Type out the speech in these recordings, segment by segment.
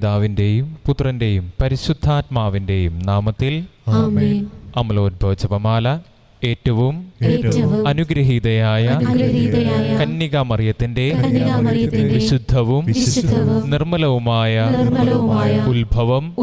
പിതാവിന്റെയും പുത്രന്റെയും പരിശുദ്ധാത്മാവിന്റെയും നാമത്തിൽ അമലോദ്ഭവ ജപമാല ഏറ്റവും അനുഗ്രഹീതയായ കന്യകാമറിയത്തിന്റെ വിശുദ്ധവും നിർമ്മലവുമായ ഉത്ഭവം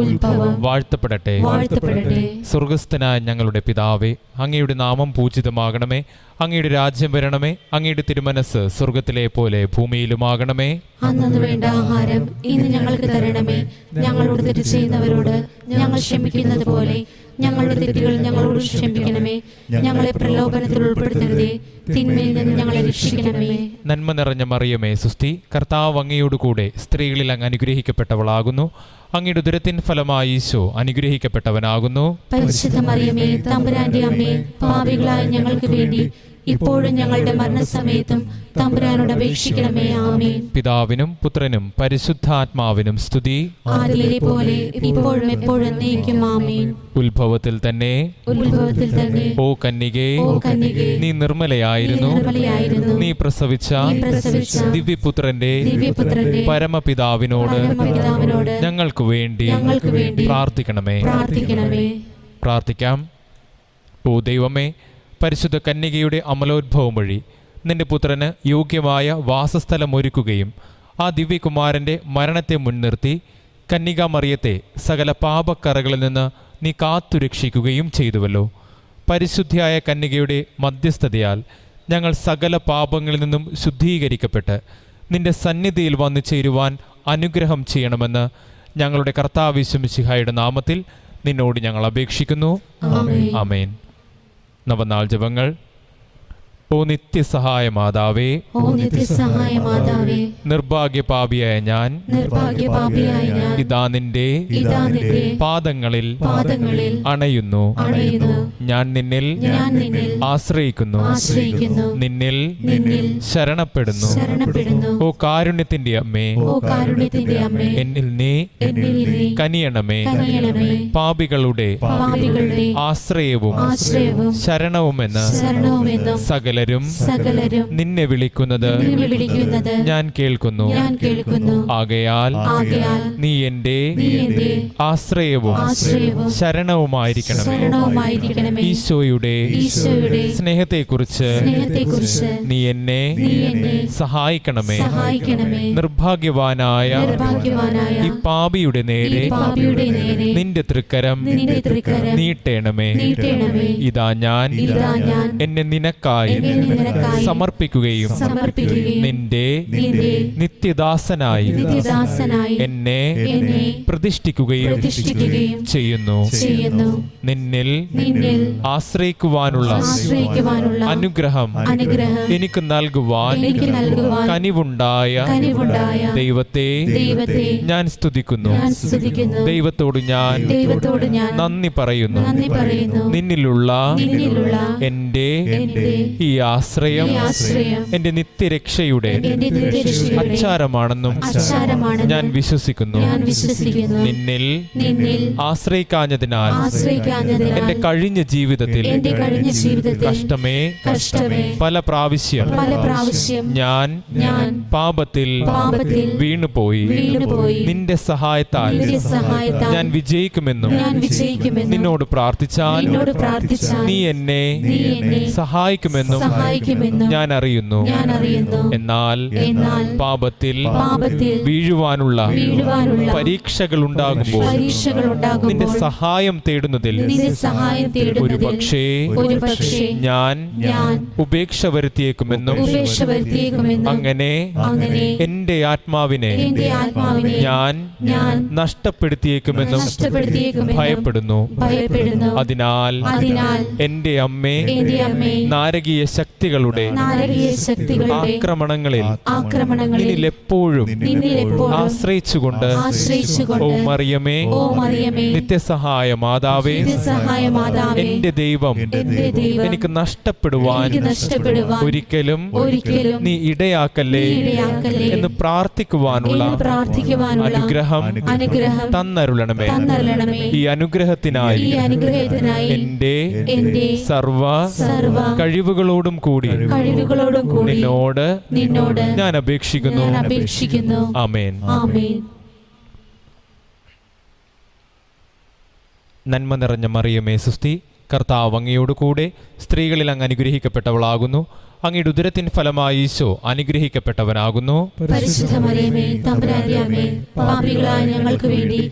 വാഴ്ത്തപ്പെടട്ടെ. വാഴ്ത്തപ്പെടട്ടെ. സ്വർഗസ്ഥനായ ഞങ്ങളുടെ പിതാവേ അങ്ങയുടെ നാമം പൂജിതമാകണമേ. അങ്ങയുടെ രാജ്യം വരണമേ. അങ്ങയുടെ തിരുമനസ് സ്വർഗത്തിലെ പോലെ ഭൂമിയിലുമാകണമേ. അന്നു വേണ്ട ആഹാരം ഇന്ന് ഞങ്ങൾക്ക് തരണമേ. ഞങ്ങളോട് തെറ്റ് ചെയ്യുന്നവരോട് ഞങ്ങൾ ക്ഷമിക്കുന്നത് പോലെ ഞങ്ങളുടെ തെറ്റുകൾ ഞങ്ങളോട് ക്ഷമിക്കണമേ. ഞങ്ങളെ പ്രലോഭനത്തിൽ ഉൾപ്പെടുത്തരുതേ. തിന്മയിൽ നിന്ന് ഞങ്ങളെ രക്ഷിക്കണമേ. നന്മ നിറഞ്ഞ മറിയമേ സുസ്തി കർത്താവ് അങ്ങയോട് കൂടെ സ്ത്രീകളിൽ അങ്ങ് അനുഗ്രഹിക്കപ്പെട്ടവളാകുന്നു. അങ്ങയുടെ ദുരത്തിൻ ഫലമായി ഈശോ അനുഗ്രഹിക്കപ്പെട്ടവനാകുന്നു. പരിശുദ്ധ മറിയമേ തമ്പുരാന്റെ അമ്മേ പാവികളായ ഞങ്ങൾക്ക് വേണ്ടി ഇപ്പോഴും ഞങ്ങളുടെ മരണസമയത്തും തമ്പുരാനോട് അപേക്ഷിക്കണമേ. ആമേൻ. പിതാവിനും പുത്രനും പരിശുദ്ധാത്മാവിനും സ്തുതി. ആദിയിലെ പോലെ ഇപ്പോഴും എപ്പോഴും നീക്കും ആമേൻ. ഉത്ഭവത്തിൽ തന്നെ ഉത്ഭവത്തിൽ തന്നെ ഓ കന്യകേ ഓ കന്നികേ നീ നിർമ്മലയായിരുന്നു. നിർമ്മലയായിരുന്നു. നീ പ്രസവിച്ച നീ പ്രസവിച്ച ദിവ്യപുത്രന്റെ ദിവ്യപുത്രന്റെ പരമപിതാവിനോട് പരമപിതാവിനോട് ഞങ്ങൾക്ക് വേണ്ടി ഞങ്ങൾക്ക് വേണ്ടി പ്രാർത്ഥിക്കണമേ. പ്രാർത്ഥിക്കണമേ. പ്രാർത്ഥിക്കാം. ഓ ദൈവമേ പരിശുദ്ധ കന്യകയുടെ അമലോദ്ഭവം വഴി നിന്റെ പുത്രന് യോഗ്യമായ വാസസ്ഥലം ഒരുക്കുകയും ആ ദിവ്യകുമാരന്റെ മരണത്തെ മുൻനിർത്തി കന്യകാമറിയത്തെ സകല പാപക്കറകളിൽ നിന്ന് നീ കാത്തുരക്ഷിക്കുകയും ചെയ്തുവല്ലോ. പരിശുദ്ധിയായ കന്യകയുടെ മധ്യസ്ഥതയാൽ ഞങ്ങൾ സകല പാപങ്ങളിൽ നിന്നും ശുദ്ധീകരിക്കപ്പെട്ട് നിന്റെ സന്നിധിയിൽ വന്നു ചേരുവാൻ അനുഗ്രഹം ചെയ്യണമെന്ന് ഞങ്ങളുടെ കർത്താവിശ്വമിശിഹായുടെ നാമത്തിൽ നിന്നോട് ഞങ്ങൾ അപേക്ഷിക്കുന്നു. ആമേൻ. നവനാൾ ജപങ്ങൾ ഓ നിത്യസഹായ മാതാവേ ഓ നിത്യസഹായ മാതാവേ നിർഭാഗ്യപാപിയായ ഞാൻ നിർഭാഗ്യപാപിയായ ഞാൻ ഇതാ നിന്റെ ഇതാ നിന്റെ പാദങ്ങളിൽ പാദങ്ങളിൽ അണയുന്നു. അണയുന്നു. ഞാൻ നിന്നിൽ ഞാൻ നിന്നിൽ ആശ്രയിക്കുന്നു. ആശ്രയിക്കുന്നു. നിന്നിൽ നിന്നിൽ ശരണപ്പെടുന്നു. ശരണപ്പെടുന്നു. ഓ കാരുണ്യത്തിന്റെ അമ്മേ ഓ കാരുണ്യത്തിന്റെ അമ്മേ എന്നിൽ നീ എന്നിൽ നീ കനിയണമേ. കനിയണമേ. പാപികളുടെ പാപികളുടെ ആശ്രയവും ആശ്രയവും ശരണവുമെന്ന് ശരണവുമെന്നും സകലരും സകലരും നിന്നെ വിളിക്കുന്നത്. ഞാൻ കേൾക്കുന്നു. ഞാൻ കേൾക്കുന്നു. ആകയാൽ ആകയാൽ നീ എന്റെ ആശ്രയവും ശരണവുമായിരിക്കണം ശരണവുമായിരിക്കണമേ. ശരണവുമായിരിക്കണമേ. ഈശോയുടെ ഈശോയുടെ സ്നേഹത്തെക്കുറിച്ച് സ്നേഹത്തെക്കുറിച്ച് നീ എന്നെ നീ എന്നെ സഹായിക്കണമേ. സഹായിക്കണമേ. നിർഭാഗ്യവാനായ നിർഭാഗ്യവാനായ ഈ പാപിയുടെ നേരെ പാപിയുടെ നേരെ നിന്റെ തൃക്കരം നിന്റെ തൃക്കരം നീട്ടേണമേ. നീട്ടണമേ. ഇതാ ഞാൻ ഇതാ ഞാൻ എന്നെ നിനക്കായി സമർപ്പിക്കുകയും നിന്റെ നിത്യദാസനായി എന്നെ പ്രതിഷ്ഠിക്കുകയും ചെയ്യുന്നു. നിന്നിൽ ആശ്രയിക്കുവാനുള്ള അനുഗ്രഹം എനിക്ക് നൽകുവാൻ കനിവുണ്ടായ ദൈവത്തെ ഞാൻ സ്തുതിക്കുന്നു. ദൈവത്തോട് ഞാൻ നന്ദി പറയുന്നു. നിന്നിലുള്ള എന്റെ ഈ ആശ്രയം. എന്റെ നിത്യരക്ഷയുടെ അച്ചാരമാണെന്നും ഞാൻ വിശ്വസിക്കുന്നു. നിന്നിൽ ആശ്രയിക്കാഞ്ഞതിനാൽ എന്റെ കഴിഞ്ഞ ജീവിതത്തിൽ കഷ്ടമേ പല പ്രാവശ്യം ഞാൻ പാപത്തിൽ വീണുപോയി. നിന്റെ സഹായത്താൽ ഞാൻ വിജയിക്കുമെന്നും നിന്നോട് പ്രാർത്ഥിച്ചാൽ നീ എന്നെ സഹായിക്കുമെന്നും സഹായിക്കുമെന്നും ഞാൻ അറിയുന്നു ഞാൻ അറിയുന്നു എന്നാൽ എന്നാൽ പാപത്തിൽ പാപത്തിൽ വീഴുവാനുള്ള വീഴുവാനുള്ള പരീക്ഷകൾ ഉണ്ടാകുമ്പോൾ പരീക്ഷകൾ നിന്റെ ഉണ്ടാകുമ്പോൾ സഹായം തേടുന്നതിൽ നിന്റെ സഹായം ഒരു തേടുന്നതിൽ പക്ഷേ ഒരു പക്ഷേ ഞാൻ ഞാൻ ഉപേക്ഷ വരുത്തിയേക്കുമെന്നും ഉപേക്ഷ വരുത്തിയേക്കുമെന്നും അങ്ങനെ അങ്ങനെ എന്റെ ആത്മാവിനെ എന്റെ ആത്മാവിനെ ഞാൻ ഞാൻ നഷ്ടപ്പെടുത്തിയേക്കുമെന്നും നഷ്ടപ്പെടുത്തിയേക്കുമെന്നും ഭയപ്പെടുന്നു. ഭയപ്പെടുന്നു. അതിനാൽ അതിനാൽ എന്റെ അമ്മേ എന്റെ അമ്മേ നാരകീയ ശക്തികളുടെ ആക്രമണങ്ങളിൽ ആക്രമണങ്ങളിൽ നിന്നിൽ എപ്പോഴും ആശ്രയിച്ചുകൊണ്ട് ഓ മറിയമേ നിത്യസഹായ മാതാവേ എന്റെ ദൈവം എനിക്ക് നഷ്ടപ്പെടുവാൻ ഒരിക്കലും നീ ഇടയാക്കല്ലേ എന്ന് പ്രാർത്ഥിക്കുവാനുള്ള അനുഗ്രഹം തന്നരുളണമേ. ഈ അനുഗ്രഹത്തിനായി എന്റെ സർവ സർവ കഴിവുകളോടും കൂടി. കഴിവുകളോടും കൂടി നിന്നോട് നിന്നോട് ഞാൻ അപേക്ഷിക്കുന്നു. അപേക്ഷിക്കുന്നു. ആമേൻ. ആമേൻ. നന്മ നിറഞ്ഞ മറിയമേ സുസ്തി കർത്താവ് അങ്ങയോട് കൂടെ സ്ത്രീകളിൽ അങ്ങ് അനുഗ്രഹിക്കപ്പെട്ടവളാകുന്നു. അങ്ങയുടെ ഉദരത്തിൻ ഫലമായി ഈശോ അനുഗ്രഹിക്കപ്പെട്ടവനാകുന്നു. പരിശുദ്ധ മറിയമേ പാപികളായ ഞങ്ങൾക്ക് വേണ്ടി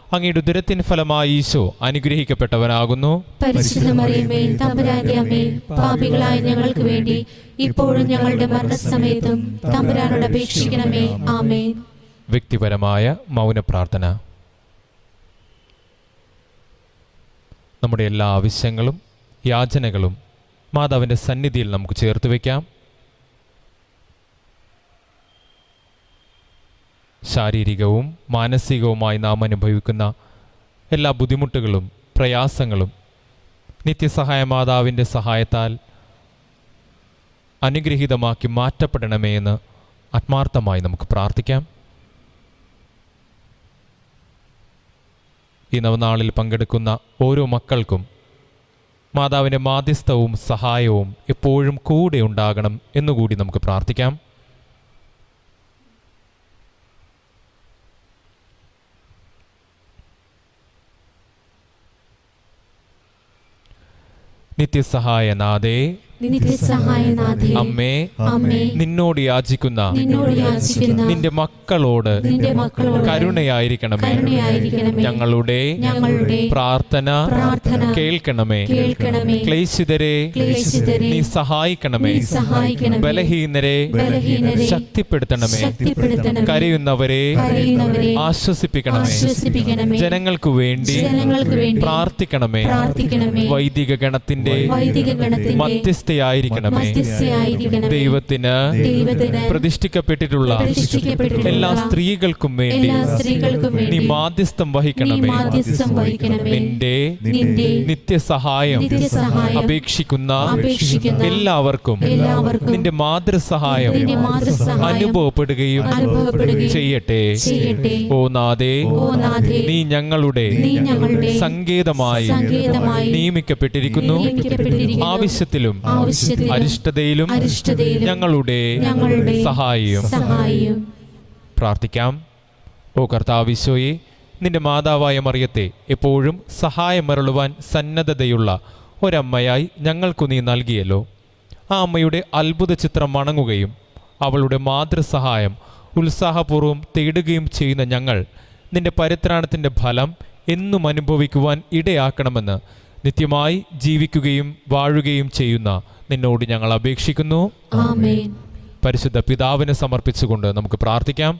അങ്ങയുടെ ദുരത്തിന് ഫലമായി ഈശോ അനുഗ്രഹിക്കപ്പെട്ടവനാകുന്നു. പാപികളായ ഞങ്ങൾക്ക് വേണ്ടി ഇപ്പോഴും ഞങ്ങളുടെ മരണസമയത്തും തമ്പുരാനോട് അപേക്ഷിക്കണമേ. ആമേ വ്യക്തിപരമായ മൗന പ്രാർത്ഥന നമ്മുടെ എല്ലാ ആവശ്യങ്ങളും യാചനകളും മാതാവിന്റെ സന്നിധിയിൽ നമുക്ക് ചേർത്ത് വയ്ക്കാം ശാരീരികവും മാനസികവുമായി നാം അനുഭവിക്കുന്ന എല്ലാ ബുദ്ധിമുട്ടുകളും പ്രയാസങ്ങളും നിത്യസഹായ മാതാവിന്റെ സഹായത്താൽ അനുഗ്രഹീതമാക്കി മാറ്റപ്പെടണമേ എന്ന് ആത്മാർത്ഥമായി നമുക്ക് പ്രാർത്ഥിക്കാം. ഈ നവനാളിൽ പങ്കെടുക്കുന്ന ഓരോ മക്കൾക്കും മാതാവിന്റെ മാധ്യസ്ഥവും സഹായവും എപ്പോഴും കൂടെ ഉണ്ടാകണം എന്നുകൂടി നമുക്ക് പ്രാർത്ഥിക്കാം. നിത്യസഹായനാഥേ അമ്മേ അമ്മേ നിന്നോട് യാചിക്കുന്ന നിന്റെ മക്കളോട് കരുണയായിരിക്കണമേ. ഞങ്ങളുടെ പ്രാർത്ഥന കേൾക്കണമേ. ക്ലേശിതരെ നീ സഹായിക്കണമേ. ബലഹീനരെ ശക്തിപ്പെടുത്തണമേ. കരയുന്നവരെ ആശ്വസിപ്പിക്കണമേ. ജനങ്ങൾക്ക് വേണ്ടി പ്രാർത്ഥിക്കണമേ. വൈദിക ഗണത്തിന്റെ ഗണത്തിന്റെ മധ്യസ്ഥയായിരിക്കണമേ. ദൈവത്തിന് പ്രതിഷ്ഠിക്കപ്പെട്ടിട്ടുള്ള എല്ലാ സ്ത്രീകൾക്കും വേണ്ടി നീ മാധ്യസ്ഥം വഹിക്കണമേ. നിന്റെ നിത്യസഹായം അപേക്ഷിക്കുന്ന എല്ലാവർക്കും നിന്റെ മാതൃസഹായം അനുഭവപ്പെടുകയും ചെയ്യട്ടെ. ഓ നാഥേ നീ ഞങ്ങളുടെ സങ്കേതമായി നിയമിക്കപ്പെട്ടിരിക്കുന്നു. ആവശ്യത്തിലും ആവശ്യത്തിലും അരിഷ്ടതയിലും ഞങ്ങളുടെ സഹായം. പ്രാർത്ഥിക്കാം. ഓ കർത്താവിശോയെ നിന്റെ മാതാവായ മറിയത്തെ എപ്പോഴും സഹായമരളുവാൻ സന്നദ്ധതയുള്ള ഒരമ്മയായി ഞങ്ങൾക്കു നീ നൽകിയല്ലോ. ആ അമ്മയുടെ അത്ഭുത ചിത്രം മണങ്ങുകയും അവളുടെ മാതൃസഹായം ഉത്സാഹപൂർവം തേടുകയും ചെയ്യുന്ന ഞങ്ങൾ നിന്റെ പരിത്രാണത്തിന്റെ ഫലം എന്നും അനുഭവിക്കുവാൻ ഇടയാക്കണമെന്ന് നിത്യമായി ജീവിക്കുകയും വാഴുകയും ചെയ്യുന്ന നിന്നോട് ഞങ്ങൾ അപേക്ഷിക്കുന്നു. പരിശുദ്ധ പിതാവിനെ സമർപ്പിച്ചുകൊണ്ട് നമുക്ക് പ്രാർത്ഥിക്കാം.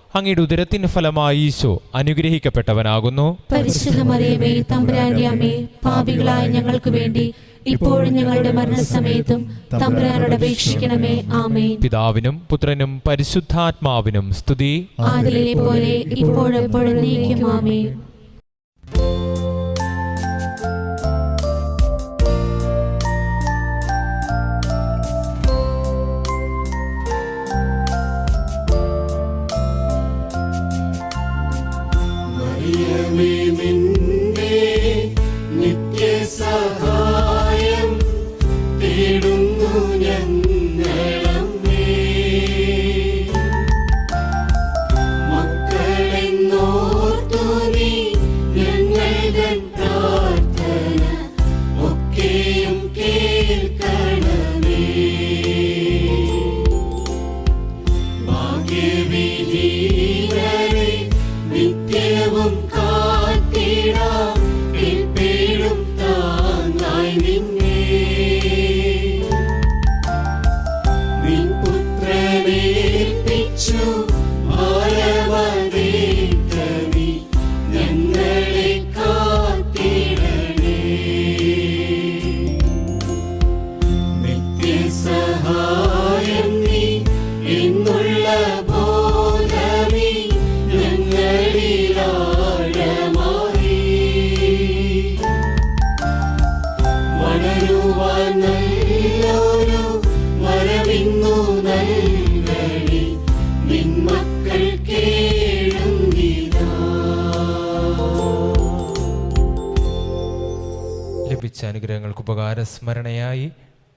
അങ്ങയുടെ ഉദരത്തിന് ഫലമായി ഈശോ അനുഗ്രഹിക്കപ്പെട്ടവനാകുന്നു. പരിശുദ്ധ മറിയമേ തമ്പുരാന്റെ അമ്മേ പാപികളായ ഞങ്ങൾക്ക് വേണ്ടി ഇപ്പോഴും ഞങ്ങളുടെ മരണസമയത്തും തമ്പുരാനോട് അപേക്ഷിക്കണമേ ആമേൻ. പിതാവിനും പുത്രനും പരിശുദ്ധാത്മാവിനും സ്തുതി. ആദിലെ പോലെ ഇപ്പോഴെപ്പോഴും നീക്കും ആമേൻ. അനുഗ്രഹങ്ങൾക്ക് ഉപകാര സ്മരണയായി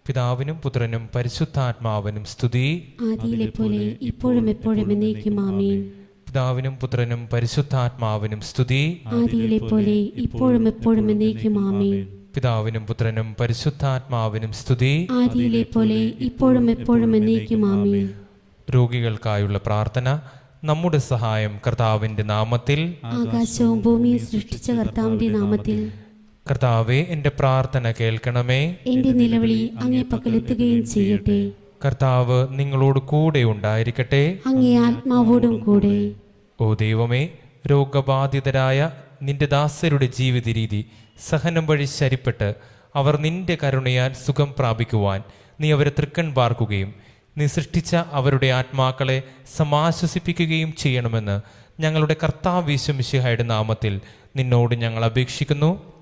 പിതാവിനും പുത്രനും പരിശുദ്ധാത്മാവിനും സ്തുതി. ഇപ്പോഴും എപ്പോഴും പിതാവിനും പുത്രനും പരിശുദ്ധാത്മാവിനും സ്തുതി. പോലെ ഇപ്പോഴും എപ്പോഴും പിതാവിനും പുത്രനും പരിശുദ്ധാത്മാവിനും സ്തുതി. പോലെ ഇപ്പോഴും എപ്പോഴും രോഗികൾക്കായുള്ള പ്രാർത്ഥന നമ്മുടെ സഹായം കർത്താവിന്റെ നാമത്തിൽ. ആകാശവും ഭൂമിയും സൃഷ്ടിച്ച കർത്താവിന്റെ നാമത്തിൽ. കർത്താവെ എന്റെ പ്രാർത്ഥന കേൾക്കണമേ. എന്റെ നിലവിളി അങ്ങേ പക്കലെത്തുകയും ചെയ്യട്ടെ. കർത്താവ് നിങ്ങളോട് കൂടെ ഉണ്ടായിരിക്കട്ടെ. അങ്ങേ ആത്മാവോടും കൂടെ. ഓ ദൈവമേ രോഗബാധിതരായ നിന്റെ ദാസരുടെ ജീവിത രീതി സഹനം വഴി ശരിപ്പെട്ട് അവർ നിന്റെ കരുണയാൽ സുഖം പ്രാപിക്കുവാൻ നീ അവരെ തൃക്കൺ പാർക്കുകയും നീ സൃഷ്ടിച്ച അവരുടെ ആത്മാക്കളെ സമാശ്വസിപ്പിക്കുകയും ചെയ്യണമെന്ന് ഞങ്ങളുടെ കർത്താവ് വിശ്വമിശിഹായുടെ നാമത്തിൽ നിന്നോട് ഞങ്ങൾ അപേക്ഷിക്കുന്നു.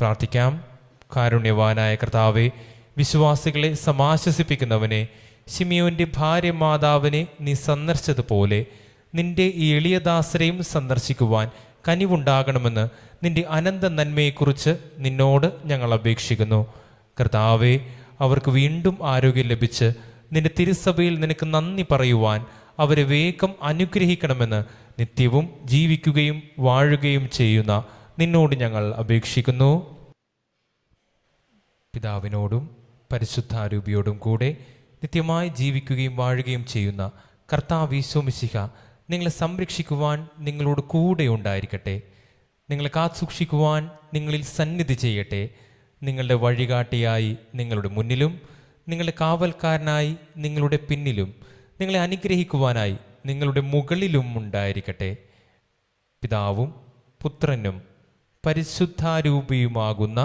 പ്രാർത്ഥിക്കാം. കാരുണ്യവാനായ കർത്താവെ വിശ്വാസികളെ സമാശ്വസിപ്പിക്കുന്നവനെ ശിമിയോന്റെ ഭാര്യ മാതാവിനെ നീ സന്ദർശിച്ചതുപോലെ നിന്റെ ഈ എളിയദാസരെയും സന്ദർശിക്കുവാൻ കനിവുണ്ടാകണമെന്ന് നിന്റെ അനന്ത നന്മയെക്കുറിച്ച് നിന്നോട് ഞങ്ങൾ അപേക്ഷിക്കുന്നു. കർത്താവെ അവർക്ക് വീണ്ടും ആരോഗ്യം ലഭിച്ച് നിന്റെ തിരുസഭയിൽ നിനക്ക് നന്ദി പറയുവാൻ അവരെ വേഗം അനുഗ്രഹിക്കണമെന്ന് നിത്യവും ജീവിക്കുകയും വാഴുകയും ചെയ്യുന്ന നിന്നോട് ഞങ്ങൾ അപേക്ഷിക്കുന്നു. പിതാവിനോടും പരിശുദ്ധാരൂപിയോടും കൂടെ നിത്യമായി ജീവിക്കുകയും വാഴുകയും ചെയ്യുന്ന കർത്താവ് ഈശോമിശിഹ നിങ്ങളെ സംരക്ഷിക്കുവാൻ നിങ്ങളോട് കൂടെ ഉണ്ടായിരിക്കട്ടെ. നിങ്ങളെ കാത്തുസൂക്ഷിക്കുവാൻ നിങ്ങളിൽ സന്നിധി ചെയ്യട്ടെ. നിങ്ങളുടെ വഴികാട്ടിയായി നിങ്ങളുടെ മുന്നിലും നിങ്ങളുടെ കാവൽക്കാരനായി നിങ്ങളുടെ പിന്നിലും നിങ്ങളെ അനുഗ്രഹിക്കുവാനായി നിങ്ങളുടെ മുകളിലും ഉണ്ടായിരിക്കട്ടെ. പിതാവും പുത്രനും പരിശുദ്ധാരൂപിയുമാകുന്ന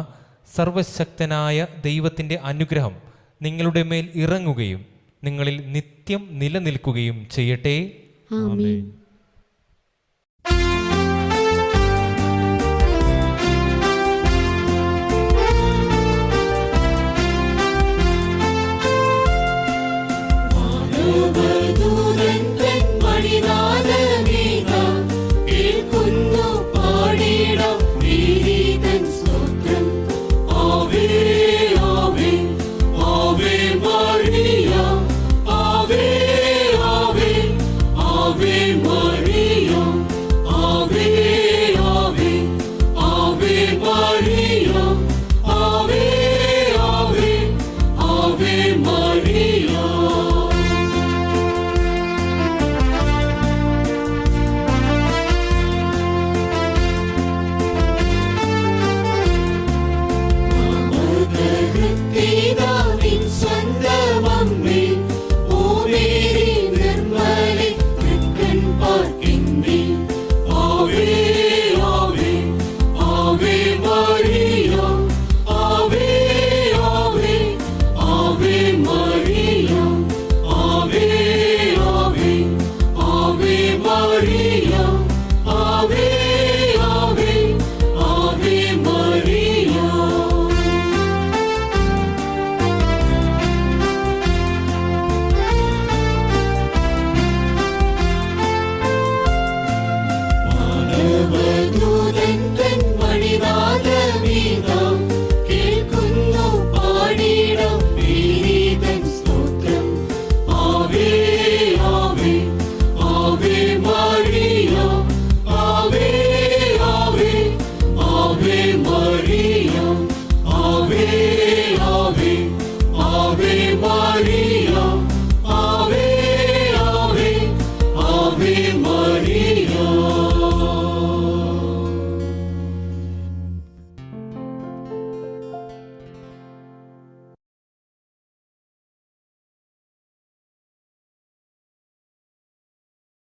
സർവശക്തനായ ദൈവത്തിന്റെ അനുഗ്രഹം നിങ്ങളുടെ മേൽ ഇറങ്ങുകയും നിങ്ങളിൽ നിത്യം നിലനിൽക്കുകയും ചെയ്യട്ടെ. ആമേൻ.